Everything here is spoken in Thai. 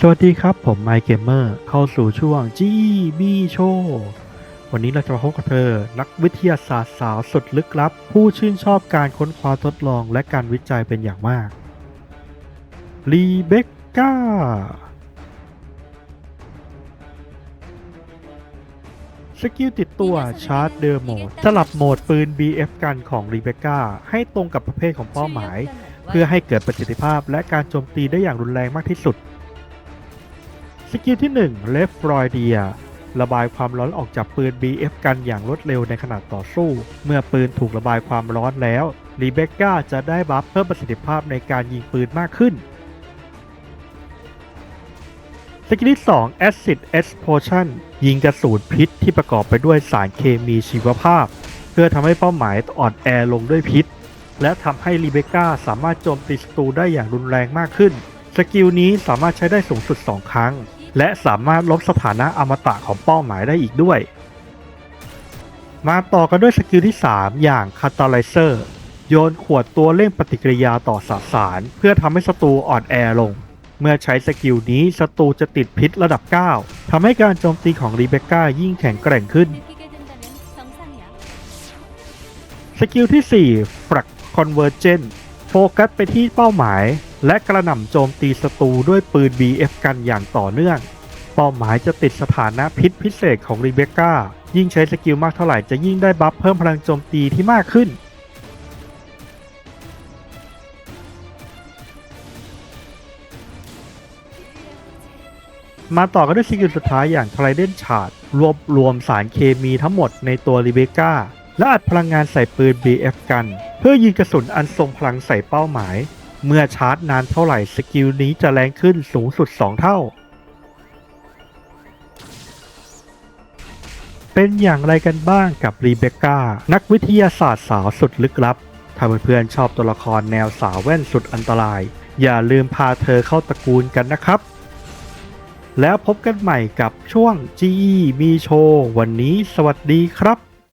สวัสดีครับ ผมไมเกมเมอร์เข้าสู่ช่วง GB Show วันนี้เราจะมาพบกับเธอ นักวิทยาศาสตร์สาวสุดลึกลับ ผู้ชื่นชอบการค้นคว้าทดลองและการวิจัยเป็นอย่างมาก รีเบคก้า สกิลติดตัวชาร์จเดอร์โหมด สลับโหมดปืน BF กันของรีเบคก้า ให้ตรงกับประเภทของเป้าหมาย เพื่อให้เกิดประสิทธิภาพและการโจมตีได้อย่างรุนแรงมากที่สุด สกิลที่1 l e f t r o i d i a ระบายความร้อนออกจากปืน BF กันอย่างรวดเร็วในขณะต่อสู้ เมื่อปืนถูกระบายความร้อนแล้วรีเบคก้าจะได้บัฟเพิ่มประสิทธิภาพในการยิงปืนมากขึ้นสกิลที่2 Acid Explosion ยิงกระสุนพิษที่ประกอบไปด้วยสารเคมีชีวภาพ เพื่อทำให้เป้าหมายอ่อนแอลงด้วยพิษ และทำให้รีเบคก้าสามารถโจมตีศัตรูได้อย่างรุนแรงมากขึ้น สกิลนี้สามารถใช้ได้สูงสุด 2 ครั้ง และสามารถลบสถานะอมตะของเป้าหมายได้อีกด้วย มาต่อกันด้วยสกิลที่ 3 อย่างคาตาไลเซอร์โยนขวดตัวเร่งปฏิกิริยาต่อสสาร เพื่อทำให้ศัตรูอ่อนแอลง เมื่อใช้สกิลนี้ศัตรูจะติดพิษระดับ 9 ทำให้การโจมตีของรีเบคก้ายิ่งแข็งแกร่งขึ้น สกิลที่4ฝักคอนเวอร์เจนโฟกัสไปที่เป้าหมาย และกระหน่ำโจมตีศัตรูด้วยปืน BF กันอย่างต่อเนื่อง เป้าหมายจะติดสถานะพิษพิเศษของรีเบคก้า ยิ่งใช้สกิลมากเท่าไหร่จะยิ่งได้บัฟเพิ่มพลังโจมตีที่มากขึ้น มาต่อกันด้วยสกิลสุดท้ายอย่างทรายเดนชาร์ดรวบรวมสารเคมีทั้งหมดในตัวรีเบคก้าและอัดพลังงานใส่ปืน BF กัน เพื่อยิงกระสุนอันทรงพลังใส่เป้าหมาย เมื่อชาร์จนานเท่าไหร่สกิลนี้จะแรงขึ้นสูงสุด 2 เท่า เป็นอย่างไรกันบ้างกับรีเบคก้านักวิทยาศาสตร์สาวสุดลึกลับ ถ้าเพื่อนๆชอบตัวละครแนวสาวแว่นสุดอันตราย อย่าลืมพาเธอเข้าตระกูลกันนะครับ แล้วพบกันใหม่กับช่วง GE มีโชว์วันนี้สวัสดีครับ